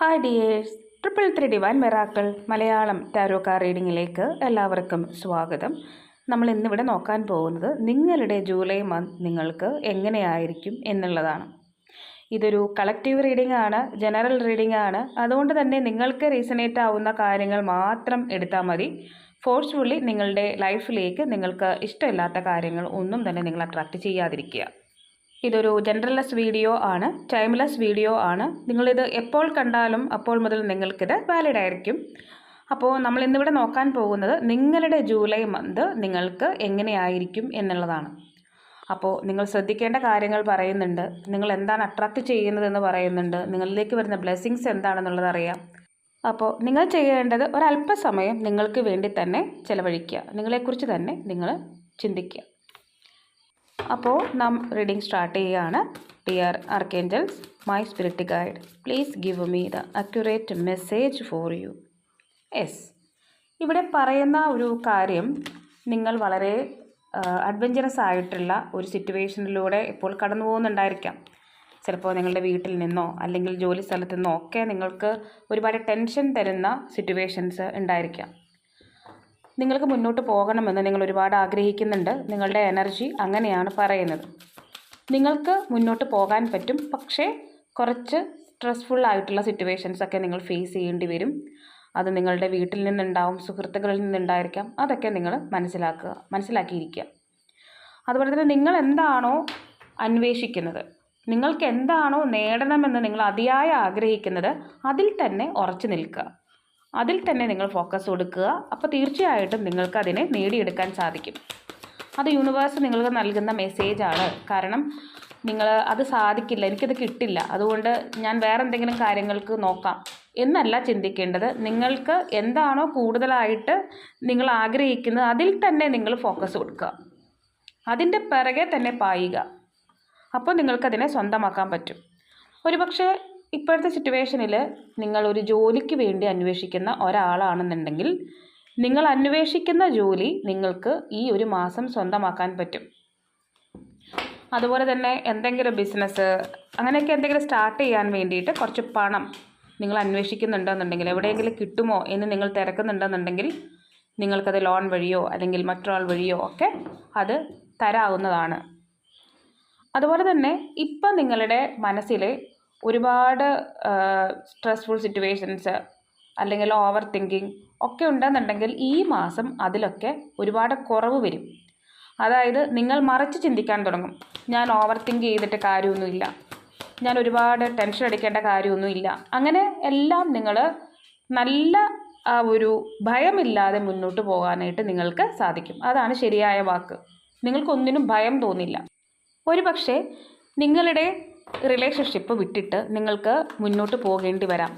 Hi dears triple three divine miracles Malayalam tarot card റീഡിങ്ങിലേക്ക് എല്ലാവർക്കും സ്വാഗതം. നമ്മൾ ഇന്നിവിടെ നോക്കാൻ പോകുന്നത് നിങ്ങളുടെ ജൂലൈ മന്ത് നിങ്ങൾക്ക് എങ്ങനെയായിരിക്കും എന്നുള്ളതാണ്. ഇതൊരു കളക്റ്റീവ് റീഡിംഗ് ആണ് ജനറൽ റീഡിംഗ് ആണ്. അതുകൊണ്ട് തന്നെ നിങ്ങൾക്ക് റീസണേറ്റ് ആവുന്ന കാര്യങ്ങൾ മാത്രം എടുത്താൽ മതി. ഫോഴ്സ്ഫുള്ളി നിങ്ങളുടെ ലൈഫിലേക്ക് നിങ്ങൾക്ക് ഇഷ്ടമില്ലാത്ത കാര്യങ്ങൾ ഒന്നും തന്നെ നിങ്ങൾ അട്രാക്റ്റ് ചെയ്യാതിരിക്കുക. ഇതൊരു ജനറൽലെസ് വീഡിയോ ആണ് ടൈംലെസ് വീഡിയോ ആണ്. നിങ്ങളിത് എപ്പോൾ കണ്ടാലും അപ്പോൾ മുതൽ നിങ്ങൾക്കിത് വാലിഡ് ആയിരിക്കും. അപ്പോൾ നമ്മൾ ഇന്നിവിടെ നോക്കാൻ പോകുന്നത് നിങ്ങളുടെ ജൂലൈ മന്ത് നിങ്ങൾക്ക് എങ്ങനെയായിരിക്കും എന്നുള്ളതാണ്. അപ്പോൾ നിങ്ങൾ ശ്രദ്ധിക്കേണ്ട കാര്യങ്ങൾ പറയുന്നുണ്ട്. നിങ്ങൾ എന്താണ് അട്രാക്റ്റ് ചെയ്യുന്നതെന്ന് പറയുന്നുണ്ട്. നിങ്ങളിലേക്ക് വരുന്ന ബ്ലെസ്സിങ്സ് എന്താണെന്നുള്ളത് അറിയാം. അപ്പോൾ നിങ്ങൾ ചെയ്യേണ്ടത് ഒരല്പസമയം നിങ്ങൾക്ക് വേണ്ടി തന്നെ ചിലവഴിക്കുക. നിങ്ങളെക്കുറിച്ച് തന്നെ നിങ്ങൾ ചിന്തിക്കുക. അപ്പോൾ നാം റീഡിംഗ് സ്റ്റാർട്ട് ചെയ്യുകയാണ് dear archangels my spirit guide please give me the accurate message for you yes ഇവിടെ പറയുന്ന ഒരു കാര്യം നിങ്ങൾ വളരെ അഡ്വഞ്ചറസ് ആയിട്ടുള്ള ഒരു സിറ്റുവേഷനിലൂടെ ഇപ്പോൾ കടന്നു പോകുന്നുണ്ടായിരിക്കാം. ചിലപ്പോൾ നിങ്ങളുടെ വീട്ടിൽ നിന്നോ അല്ലെങ്കിൽ ജോലി സ്ഥലത്തു നിന്നോ ഒക്കെ നിങ്ങൾക്ക് ഒരുപാട് ടെൻഷൻ തരുന്ന സിറ്റുവേഷൻസ് ഉണ്ടായിരിക്കാം. നിങ്ങൾക്ക് മുന്നോട്ട് പോകണമെന്ന് നിങ്ങൾ ഒരുപാട് ആഗ്രഹിക്കുന്നുണ്ട്. നിങ്ങളുടെ എനർജി അങ്ങനെയാണ് പറയുന്നത്. നിങ്ങൾക്ക് മുന്നോട്ട് പോകാൻ പറ്റും. പക്ഷേ കുറച്ച് സ്ട്രെസ്ഫുൾ ആയിട്ടുള്ള സിറ്റുവേഷൻസ് ഒക്കെ നിങ്ങൾ ഫേസ് ചെയ്യേണ്ടി വരും. അത് നിങ്ങളുടെ വീട്ടിൽ നിന്നുണ്ടാവും സുഹൃത്തുക്കളിൽ നിന്നുണ്ടായിരിക്കാം. അതൊക്കെ നിങ്ങൾ മനസ്സിലാക്കുക മനസ്സിലാക്കിയിരിക്കുക. അതുപോലെ തന്നെ നിങ്ങൾ എന്താണോ അന്വേഷിക്കുന്നത് നിങ്ങൾക്ക് എന്താണോ നേടണമെന്ന് നിങ്ങൾ അതിയായി ആഗ്രഹിക്കുന്നത് അതിൽ തന്നെ ഉറച്ചു നിൽക്കുക. അതിൽ തന്നെ നിങ്ങൾ ഫോക്കസ് കൊടുക്കുക. അപ്പോൾ തീർച്ചയായിട്ടും നിങ്ങൾക്ക് അതിനെ നേടിയെടുക്കാൻ സാധിക്കും. അത് യൂണിവേഴ്സ് നിങ്ങൾക്ക് നൽകുന്ന മെസ്സേജാണ് കാരണം നിങ്ങൾ അത് സാധിക്കില്ല എനിക്കത് കിട്ടില്ല. അതുകൊണ്ട് ഞാൻ വേറെ എന്തെങ്കിലും കാര്യങ്ങൾക്ക് നോക്കാം എന്നല്ല ചിന്തിക്കേണ്ടത്. നിങ്ങൾക്ക് എന്താണോ കൂടുതലായിട്ട് നിങ്ങൾ ആഗ്രഹിക്കുന്നത് അതിൽ തന്നെ നിങ്ങൾ ഫോക്കസ് കൊടുക്കുക. അതിന്റെ പിറകെ തന്നെ പായുക. അപ്പോൾ നിങ്ങൾക്കതിനെ സ്വന്തമാക്കാൻ പറ്റും. ഒരുപക്ഷെ ഇപ്പോഴത്തെ സിറ്റുവേഷനിൽ നിങ്ങൾ ഒരു ജോലിക്ക് വേണ്ടി അന്വേഷിക്കുന്ന ഒരാളാണെന്നുണ്ടെങ്കിൽ നിങ്ങൾ അന്വേഷിക്കുന്ന ജോലി നിങ്ങൾക്ക് ഈ ഒരു മാസം സ്വന്തമാക്കാൻ പറ്റും. അതുപോലെ തന്നെ എന്തെങ്കിലും ബിസിനസ് അങ്ങനെയൊക്കെ എന്തെങ്കിലും സ്റ്റാർട്ട് ചെയ്യാൻ വേണ്ടിയിട്ട് കുറച്ച് പണം നിങ്ങൾ അന്വേഷിക്കുന്നുണ്ടെന്നുണ്ടെങ്കിൽ എവിടെയെങ്കിലും കിട്ടുമോ എന്ന് നിങ്ങൾ തിരക്കുന്നുണ്ടെന്നുണ്ടെങ്കിൽ നിങ്ങൾക്കത് ലോൺ വഴിയോ അല്ലെങ്കിൽ മറ്റൊരാൾ വഴിയോ ഒക്കെ അത് തരാവുന്നതാണ്. അതുപോലെ തന്നെ ഇപ്പം നിങ്ങളുടെ മനസ്സിൽ ഒരുപാട് സ്ട്രെസ്ഫുൾ സിറ്റുവേഷൻസ് അല്ലെങ്കിൽ ഓവർ തിങ്കിങ് ഒക്കെ ഉണ്ടെന്നുണ്ടെങ്കിൽ ഈ മാസം അതിലൊക്കെ ഒരുപാട് കുറവ് വരും. അതായത് നിങ്ങൾ മറിച്ച് ചിന്തിക്കാൻ തുടങ്ങും. ഞാൻ ഓവർ തിങ്ക് ചെയ്തിട്ട് കാര്യമൊന്നുമില്ല. ഞാൻ ഒരുപാട് ടെൻഷൻ അടിക്കേണ്ട കാര്യമൊന്നുമില്ല. അങ്ങനെ എല്ലാം നിങ്ങൾ നല്ല ആ ഒരു ഭയമില്ലാതെ മുന്നോട്ട് പോകാനായിട്ട് നിങ്ങൾക്ക് സാധിക്കും. അതാണ് ശരിയായ വാക്ക്. നിങ്ങൾക്കൊന്നിനും ഭയം തോന്നില്ല. ഒരു പക്ഷേ നിങ്ങളുടെ റിലേഷൻഷിപ്പ് വിട്ടിട്ട് നിങ്ങൾക്ക് മുന്നോട്ട് പോകേണ്ടി വരാം.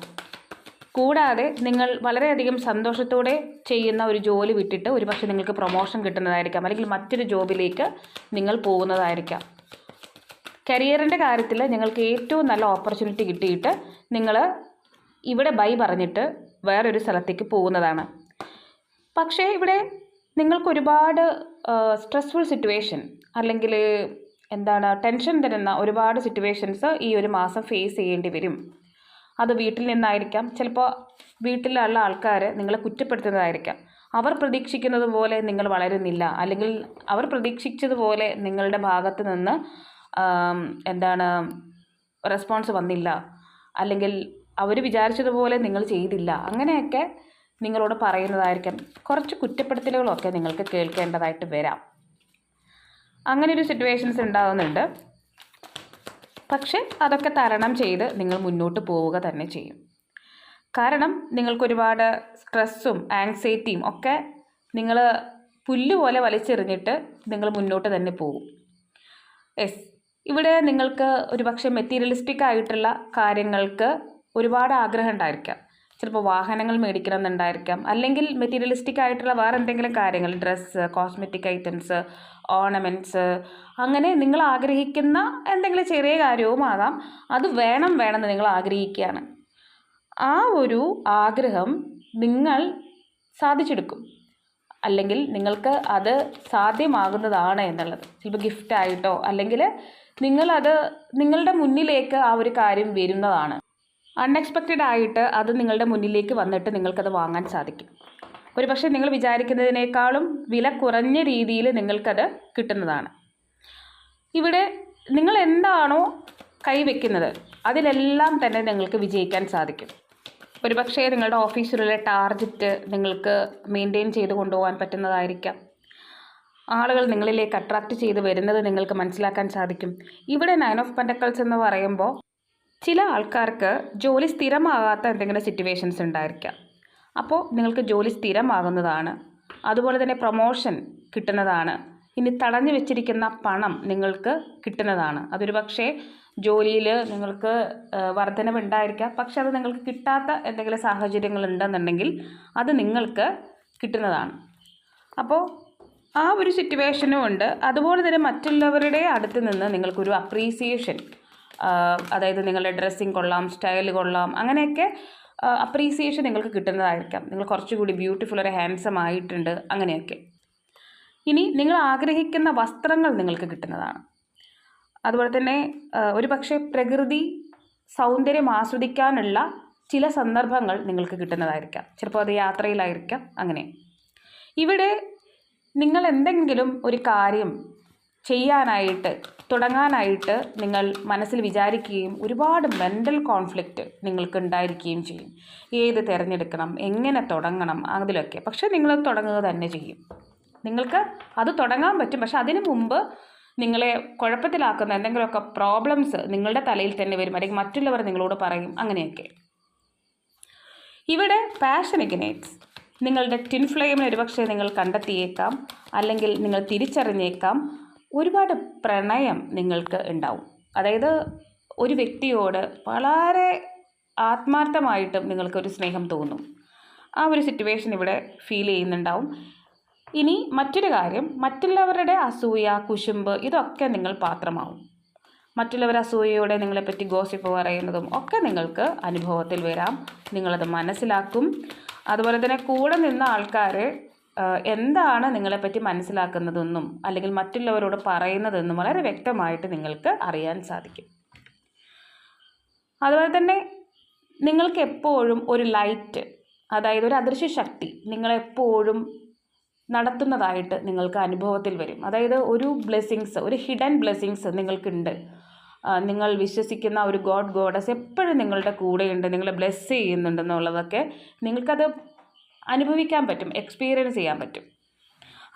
കൂടാതെ നിങ്ങൾ വളരെയധികം സന്തോഷത്തോടെ ചെയ്യുന്ന ഒരു ജോലി വിട്ടിട്ട് ഒരുപക്ഷെ നിങ്ങൾക്ക് പ്രൊമോഷൻ കിട്ടുന്നതായിരിക്കാം. അല്ലെങ്കിൽ മറ്റൊരു ജോബിലേക്ക് നിങ്ങൾ പോകുന്നതായിരിക്കാം. കരിയറിന്റെ കാര്യത്തിൽ നിങ്ങൾക്ക് ഏറ്റവും നല്ല ഓപ്പർച്യൂണിറ്റി കിട്ടിയിട്ട് നിങ്ങൾ ഇവിടെ ബൈ പറഞ്ഞിട്ട് വേറൊരു സ്ഥലത്തേക്ക് പോകുന്നതാണ്. പക്ഷേ ഇവിടെ നിങ്ങൾക്ക് ഒരുപാട് സ്ട്രെസ്ഫുൾ സിറ്റുവേഷൻ അല്ലെങ്കിൽ എന്താണ് ടെൻഷൻ തരുന്ന ഒരുപാട് സിറ്റുവേഷൻസ് ഈ ഒരു മാസം ഫേസ് ചെയ്യേണ്ടി വരും. അത് വീട്ടിൽ നിന്നായിരിക്കാം. ചിലപ്പോൾ വീട്ടിലുള്ള ആൾക്കാർ നിങ്ങളെ കുറ്റപ്പെടുത്തുന്നതായിരിക്കാം. അവർ പ്രതീക്ഷിക്കുന്നത് പോലെ നിങ്ങൾ വളരുന്നില്ല. അല്ലെങ്കിൽ അവർ പ്രതീക്ഷിച്ചതുപോലെ നിങ്ങളുടെ ഭാഗത്ത് നിന്ന് എന്താണ് റെസ്പോൺസ് വന്നില്ല. അല്ലെങ്കിൽ അവർ വിചാരിച്ചതുപോലെ നിങ്ങൾ ചെയ്തില്ല. അങ്ങനെയൊക്കെ നിങ്ങളോട് പറയുന്നതായിരിക്കാം. കുറച്ച് കുറ്റപ്പെടുത്തലുകളൊക്കെ നിങ്ങൾക്ക് കേൾക്കേണ്ടതായിട്ട് വരാം. അങ്ങനെ ഒരു സിറ്റുവേഷൻസ് ഉണ്ടാകുന്നുണ്ട് പക്ഷേ അതൊക്കെ തരണം ചെയ്ത് നിങ്ങൾ മുന്നോട്ട് പോവുക തന്നെ ചെയ്യും. കാരണം നിങ്ങൾക്കൊരുപാട് സ്ട്രെസ്സും ആങ്സൈറ്റിയും ഒക്കെ നിങ്ങൾ പുല്ല് പോലെ വലിച്ചെറിഞ്ഞിട്ട് നിങ്ങൾ മുന്നോട്ട് തന്നെ പോകും. എസ് ഇവിടെ നിങ്ങൾക്ക് ഒരുപക്ഷെ മെറ്റീരിയലിസ്റ്റിക് ആയിട്ടുള്ള കാര്യങ്ങൾക്ക് ഒരുപാട് ആഗ്രഹം ഉണ്ടായിരിക്കാം. ചിലപ്പോൾ വാഹനങ്ങൾ മേടിക്കണം എന്നുണ്ടായിരിക്കാം അല്ലെങ്കിൽ മെറ്റീരിയലിസ്റ്റിക് ആയിട്ടുള്ള വേറെ എന്തെങ്കിലും കാര്യങ്ങൾ ഡ്രസ്സ് കോസ്മെറ്റിക് ഐറ്റംസ് ഓർണമെന്റ്സ് അങ്ങനെ നിങ്ങൾ ആഗ്രഹിക്കുന്ന എന്തെങ്കിലും ചെറിയ കാര്യവുമാകാം അത് വേണം വേണമെന്ന് നിങ്ങൾ ആഗ്രഹിക്കുകയാണ്. ആ ഒരു ആഗ്രഹം നിങ്ങൾ സാധിച്ചെടുക്കും. അല്ലെങ്കിൽ നിങ്ങൾക്ക് അത് സാധ്യമാകുന്നതാണ് എന്നുള്ളത്. ചിലപ്പോൾ ഗിഫ്റ്റായിട്ടോ അല്ലെങ്കിൽ നിങ്ങളത് നിങ്ങളുടെ മുന്നിലേക്ക് ആ ഒരു കാര്യം വരുന്നതാണ്. അൺഎക്സ്പെക്റ്റഡ് ആയിട്ട് അത് നിങ്ങളുടെ മുന്നിലേക്ക് വന്നിട്ട് നിങ്ങൾക്കത് വാങ്ങാൻ സാധിക്കും. ഒരു പക്ഷേ നിങ്ങൾ വിചാരിക്കുന്നതിനേക്കാളും വില കുറഞ്ഞ രീതിയിൽ നിങ്ങൾക്കത് കിട്ടുന്നതാണ്. ഇവിടെ നിങ്ങൾ എന്താണോ കൈവയ്ക്കുന്നത് അതിലെല്ലാം തന്നെ നിങ്ങൾക്ക് വിജയിക്കാൻ സാധിക്കും. ഒരുപക്ഷേ നിങ്ങളുടെ ഓഫീസിലുള്ള ടാർഗറ്റ് നിങ്ങൾക്ക് മെയിന്റെയിൻ ചെയ്ത് കൊണ്ടുപോകാൻ പറ്റുന്നതായിരിക്കാം. ആളുകൾ നിങ്ങളിലേക്ക് അട്രാക്റ്റ് ചെയ്ത് വരുന്നത് നിങ്ങൾക്ക് മനസ്സിലാക്കാൻ സാധിക്കും. ഇവിടെ നയൻ ഓഫ് പെൻഡക്കൾസ് എന്ന് പറയുമ്പോൾ ചില ആൾക്കാർക്ക് ജോലി സ്ഥിരമാകാത്ത എന്തെങ്കിലും സിറ്റുവേഷൻസ് ഉണ്ടായിരിക്കാം. അപ്പോൾ നിങ്ങൾക്ക് ജോലി സ്ഥിരമാകുന്നതാണ്. അതുപോലെ തന്നെ പ്രൊമോഷൻ കിട്ടുന്നതാണ്. ഇനി തടഞ്ഞു വെച്ചിരിക്കുന്ന പണം നിങ്ങൾക്ക് കിട്ടുന്നതാണ്. അതൊരു പക്ഷേ ജോലിയിൽ നിങ്ങൾക്ക് വർധനവുണ്ടായിരിക്കാം പക്ഷെ അത് നിങ്ങൾക്ക് കിട്ടാത്ത എന്തെങ്കിലും സാഹചര്യങ്ങൾ ഉണ്ടെന്നുണ്ടെങ്കിൽ അത് നിങ്ങൾക്ക് കിട്ടുന്നതാണ്. അപ്പോൾ ആ ഒരു സിറ്റുവേഷനും ഉണ്ട്. അതുപോലെ തന്നെ മറ്റുള്ളവരുടെ അടുത്ത് നിന്ന് നിങ്ങൾക്കൊരു അപ്രീസിയേഷൻ അതായത് നിങ്ങളുടെ ഡ്രസ്സിങ് കൊള്ളാം സ്റ്റൈൽ കൊള്ളാം അങ്ങനെയൊക്കെ അപ്രീസിയേഷൻ നിങ്ങൾക്ക് കിട്ടുന്നതായിരിക്കാം. നിങ്ങൾ കുറച്ചുകൂടി ബ്യൂട്ടിഫുൾ ഒരു ഹാൻസം ആയിട്ടുണ്ട് അങ്ങനെയൊക്കെ. ഇനി നിങ്ങൾ ആഗ്രഹിക്കുന്ന വസ്ത്രങ്ങൾ നിങ്ങൾക്ക് കിട്ടുന്നതാണ്. അതുപോലെ തന്നെ ഒരു പക്ഷേ പ്രകൃതി സൗന്ദര്യം ആസ്വദിക്കാനുള്ള ചില സന്ദർഭങ്ങൾ നിങ്ങൾക്ക് കിട്ടുന്നതായിരിക്കാം. ചിലപ്പോൾ അത് യാത്രയിലായിരിക്കാം അങ്ങനെ. ഇവിടെ നിങ്ങൾ എന്തെങ്കിലും ഒരു കാര്യം ചെയ്യാനായിട്ട് തുടങ്ങാനായിട്ട് നിങ്ങൾ മനസ്സിൽ വിചാരിക്കുകയും ഒരുപാട് മെന്റൽ കോൺഫ്ലിക്റ്റ് നിങ്ങൾക്ക് ഉണ്ടായിരിക്കുകയും ചെയ്യും. ഏത് തിരഞ്ഞെടുക്കണം എങ്ങനെ തുടങ്ങണം അതിലൊക്കെ. പക്ഷേ നിങ്ങൾ തുടങ്ങുക തന്നെ ചെയ്യും. നിങ്ങൾക്ക് അത് തുടങ്ങാൻ പറ്റും. പക്ഷെ അതിനു മുമ്പ് നിങ്ങളെ കുഴപ്പത്തിലാക്കുന്ന എന്തെങ്കിലുമൊക്കെ പ്രോബ്ലംസ് നിങ്ങളുടെ തലയിൽ തന്നെ വരും. അല്ലെങ്കിൽ മറ്റുള്ളവർ നിങ്ങളോട് പറയും. അങ്ങനെയൊക്കെ. ഇവിടെ പാഷൻ ഇഗ്നേറ്റ്സ് നിങ്ങളുടെ ടിൻ ഫ്ലെയിമിന് ഒരുപക്ഷെ നിങ്ങൾ കണ്ടെത്തിയേക്കാം. അല്ലെങ്കിൽ നിങ്ങൾ തിരിച്ചറിഞ്ഞേക്കാം. ഒരുപാട് പ്രണയം നിങ്ങൾക്ക് ഉണ്ടാവും. അതായത് ഒരു വ്യക്തിയോട് വളരെ ആത്മാർത്ഥമായിട്ടും നിങ്ങൾക്കൊരു സ്നേഹം തോന്നും. ആ ഒരു സിറ്റുവേഷൻ ഇവിടെ ഫീൽ ചെയ്യുന്നുണ്ടാവും. ഇനി മറ്റൊരു കാര്യം മറ്റുള്ളവരുടെ അസൂയ കുശുമ്പ് ഇതൊക്കെ നിങ്ങൾ പാത്രമാവും. മറ്റുള്ളവർ അസൂയയോടെ നിങ്ങളെപ്പറ്റി ഗോസിപ്പ് പറയുന്നതും ഒക്കെ നിങ്ങൾക്ക് അനുഭവത്തിൽ വരാം. നിങ്ങളത് മനസ്സിലാക്കും. അതുപോലെ തന്നെ കൂടെ നിന്ന ആൾക്കാർ എന്താണ് നിങ്ങളെപ്പറ്റി മനസ്സിലാക്കുന്നതെന്നും അല്ലെങ്കിൽ മറ്റുള്ളവരോട് പറയുന്നതെന്നും വളരെ വ്യക്തമായിട്ട് നിങ്ങൾക്ക് അറിയാൻ സാധിക്കും. അതുപോലെ തന്നെ നിങ്ങൾക്ക് എപ്പോഴും ഒരു ലൈറ്റ് അതായത് ഒരു അദൃശ്യ ശക്തി നിങ്ങളെപ്പോഴും നടത്തുന്നതായിട്ട് നിങ്ങൾക്ക് അനുഭവത്തിൽ വരും. അതായത് ഒരു ബ്ലെസ്സിങ്സ് ഒരു ഹിഡൻ ബ്ലെസ്സിങ്സ് നിങ്ങൾക്കുണ്ട്. നിങ്ങൾ വിശ്വസിക്കുന്ന ഒരു ഗോഡ് ഗോഡസ് എപ്പോഴും നിങ്ങളുടെ കൂടെയുണ്ട് നിങ്ങളെ ബ്ലെസ് ചെയ്യുന്നുണ്ടെന്നുള്ളതൊക്കെ നിങ്ങൾക്കത് അനുഭവിക്കാൻ പറ്റും എക്സ്പീരിയൻസ് ചെയ്യാൻ പറ്റും.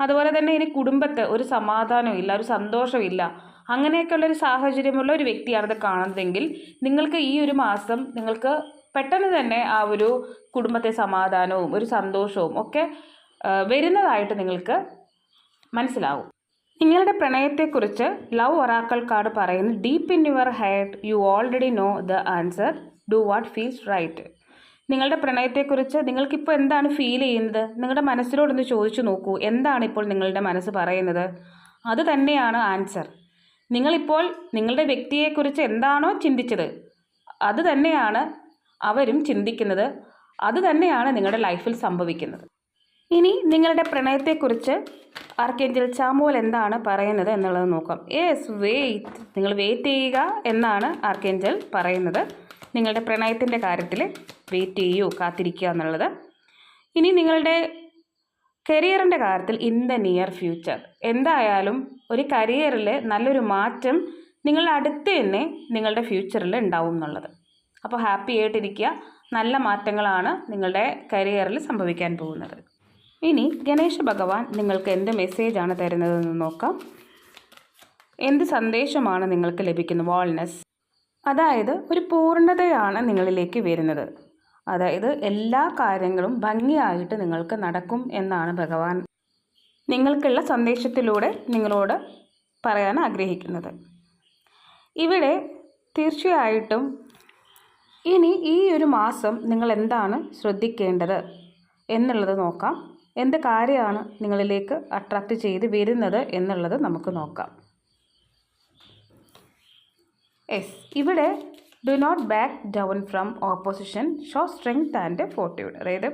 അതുപോലെ തന്നെ ഇനി കുടുംബത്ത് ഒരു സമാധാനവും ഇല്ല ഒരു സന്തോഷമില്ല അങ്ങനെയൊക്കെയുള്ളൊരു സാഹചര്യമുള്ള ഒരു വ്യക്തിയാണ് ഇത് കാണുന്നതെങ്കിൽ നിങ്ങൾക്ക് ഈ ഒരു മാസം നിങ്ങൾക്ക് പെട്ടെന്ന് തന്നെ ആ ഒരു കുടുംബത്തെ സമാധാനവും ഒരു സന്തോഷവും ഒക്കെ വരുന്നതായിട്ട് നിങ്ങൾക്ക് മനസ്സിലാവും. നിങ്ങളുടെ പ്രണയത്തെക്കുറിച്ച് ലവ് ഒറാക്കൾ കാർഡ് പറയുന്നത് deep in your head you already know the answer do what feels right നിങ്ങളുടെ പ്രണയത്തെക്കുറിച്ച് നിങ്ങൾക്കിപ്പോൾ എന്താണ് ഫീൽ ചെയ്യുന്നത്? നിങ്ങളുടെ മനസ്സിനോടൊന്ന് ചോദിച്ചു നോക്കൂ. എന്താണ് ഇപ്പോൾ നിങ്ങളുടെ മനസ്സ് പറയുന്നത്? അത് തന്നെയാണ് ആൻസർ നിങ്ങളിപ്പോൾ നിങ്ങളുടെ വ്യക്തിയെക്കുറിച്ച് എന്താണോ ചിന്തിച്ചത് അത് തന്നെയാണ് അവരും ചിന്തിക്കുന്നത്. അത് തന്നെയാണ് നിങ്ങളുടെ ലൈഫിൽ സംഭവിക്കുന്നത്. ഇനി നിങ്ങളുടെ പ്രണയത്തെക്കുറിച്ച് ആർക്കേഞ്ചൽ ചാമോൽ എന്താണ് പറയുന്നത് എന്നുള്ളത് നോക്കാം. യെസ് വെയിറ്റ് നിങ്ങൾ വെയിറ്റ് ചെയ്യുക എന്നാണ് ആർക്കേഞ്ചൽ പറയുന്നത്. നിങ്ങളുടെ പ്രണയത്തിന്റെ കാര്യത്തിൽ വെയിറ്റ് ചെയ്യൂ കാത്തിരിക്കുക എന്നുള്ളത്. ഇനി നിങ്ങളുടെ കരിയറിന്റെ കാര്യത്തിൽ ഇൻ ദ നിയർ ഫ്യൂച്ചർ. എന്തായാലും ഒരു കരിയറിൽ നല്ലൊരു മാറ്റം നിങ്ങളുടെ അടുത്ത് തന്നെ നിങ്ങളുടെ ഫ്യൂച്ചറിൽ ഉണ്ടാവും എന്നുള്ളത്. അപ്പോൾ ഹാപ്പി ആയിട്ടിരിക്കുക. നല്ല മാറ്റങ്ങളാണ് നിങ്ങളുടെ കരിയറിൽ സംഭവിക്കാൻ പോകുന്നത്. ഇനി ഗണേശ ഭഗവാൻ നിങ്ങൾക്ക് എന്ത് മെസ്സേജാണ് തരുന്നതെന്ന് നോക്കാം. എന്ത് സന്ദേശമാണ് നിങ്ങൾക്ക് ലഭിക്കുന്നത്? വാൾനെസ് അതായത് ഒരു പൂർണതയാണ് നിങ്ങളിലേക്ക് വരുന്നത്. അതായത് എല്ലാ കാര്യങ്ങളും ഭംഗിയായിട്ട് നിങ്ങൾക്ക് നടക്കും എന്നാണ് ഭഗവാൻ നിങ്ങൾക്കുള്ള സന്ദേശത്തിലൂടെ നിങ്ങളോട് പറയാൻ ആഗ്രഹിക്കുന്നത്. ഇവിടെ തീർച്ചയായിട്ടും ഇനി ഈ ഒരു മാസം നിങ്ങൾ എന്താണ് ശ്രദ്ധിക്കേണ്ടത് എന്നുള്ളത് നോക്കാം. എന്ത് കാര്യമാണ് നിങ്ങളിലേക്ക് അട്രാക്റ്റ് ചെയ്ത് വരുന്നത് എന്നുള്ളത് നമുക്ക് നോക്കാം. എസ് ഇവിടെ do not back down from opposition show strength and fortitude അതായത്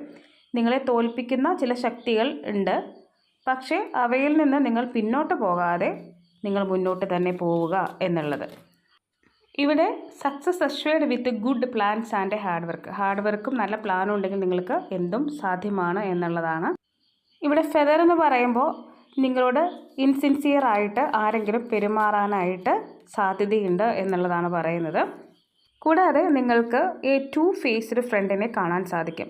നിങ്ങളെ തോൽപ്പിക്കുന്ന ചില ശക്തികൾ ഉണ്ട്. പക്ഷേ അവയിൽ നിന്ന് നിങ്ങൾ പിന്നോട്ട് പോകാതെ നിങ്ങൾ മുന്നോട്ട് തന്നെ പോവുക എന്നുള്ളത്. ഇവിടെ success assured with good plans and hard work hard വർക്കും നല്ല പ്ലാനും ഉണ്ടെങ്കിൽ നിങ്ങൾക്ക് എന്തും സാധ്യമാണ് എന്നുള്ളതാണ്. ഇവിടെ ഫെദർ എന്ന് പറയുമ്പോൾ നിങ്ങളോട് ഇൻസിൻസിയർ ആയിട്ട് ആരെങ്കിലും പെരുമാറാനായിട്ട് സാധ്യതയുണ്ട് എന്നുള്ളതാണ് പറയുന്നത്. കൂടാതെ നിങ്ങൾക്ക് ഈ ടു ഫേസ്ഡ് ഫ്രണ്ടിനെ കാണാൻ സാധിക്കും.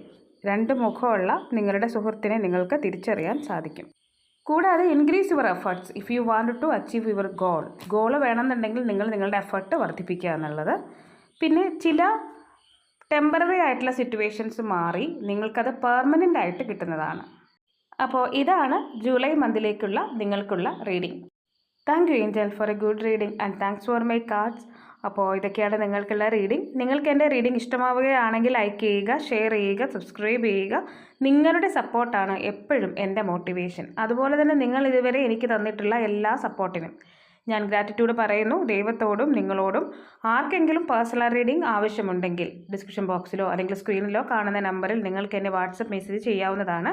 രണ്ട് മുഖമുള്ള നിങ്ങളുടെ സുഹൃത്തിനെ നിങ്ങൾക്ക് തിരിച്ചറിയാൻ സാധിക്കും. കൂടാതെ increase your efforts if you want to achieve your goal goal വേണമെന്നുണ്ടെങ്കിൽ നിങ്ങൾ നിങ്ങളുടെ എഫേർട്ട് വർദ്ധിപ്പിക്കുക എന്നുള്ളത്. പിന്നെ ചില ടെമ്പററി ആയിട്ടുള്ള സിറ്റുവേഷൻസ് മാറി നിങ്ങൾക്കത് പെർമനന്റ് ആയിട്ട് കിട്ടുന്നതാണ്. അപ്പോൾ ഇതാണ് ജൂലൈ മന്തിലേക്കുള്ള നിങ്ങൾക്കുള്ള reading thank you angel for a good reading and thanks for my cards അപ്പോൾ ഇതൊക്കെയാണ് നിങ്ങൾക്കുള്ള റീഡിംഗ് നിങ്ങൾക്ക് എന്റെ റീഡിംഗ് ഇഷ്ടമാവുകയാണെങ്കിൽ ലൈക്ക് ചെയ്യുക ഷെയർ ചെയ്യുക സബ്സ്ക്രൈബ് ചെയ്യുക. നിങ്ങളുടെ സപ്പോർട്ടാണ് എപ്പോഴും എന്റെ മോട്ടിവേഷൻ അതുപോലെ തന്നെ നിങ്ങൾ ഇതുവരെ എനിക്ക് തന്നിട്ടുള്ള എല്ലാ സപ്പോർട്ടിനും ഞാൻ ഗ്രാറ്റിറ്റ്യൂഡ് പറയുന്നു ദൈവത്തോടും നിങ്ങളോടും. ആർക്കെങ്കിലും പേഴ്സണൽ റീഡിംഗ് ആവശ്യമുണ്ടെങ്കിൽ ഡിസ്ക്രിപ്ഷൻ ബോക്സിലോ അല്ലെങ്കിൽ സ്ക്രീനിലോ കാണുന്ന നമ്പറിൽ നിങ്ങൾക്ക് എന്നെ വാട്സപ്പ് മെസ്സേജ് ചെയ്യാവുന്നതാണ്.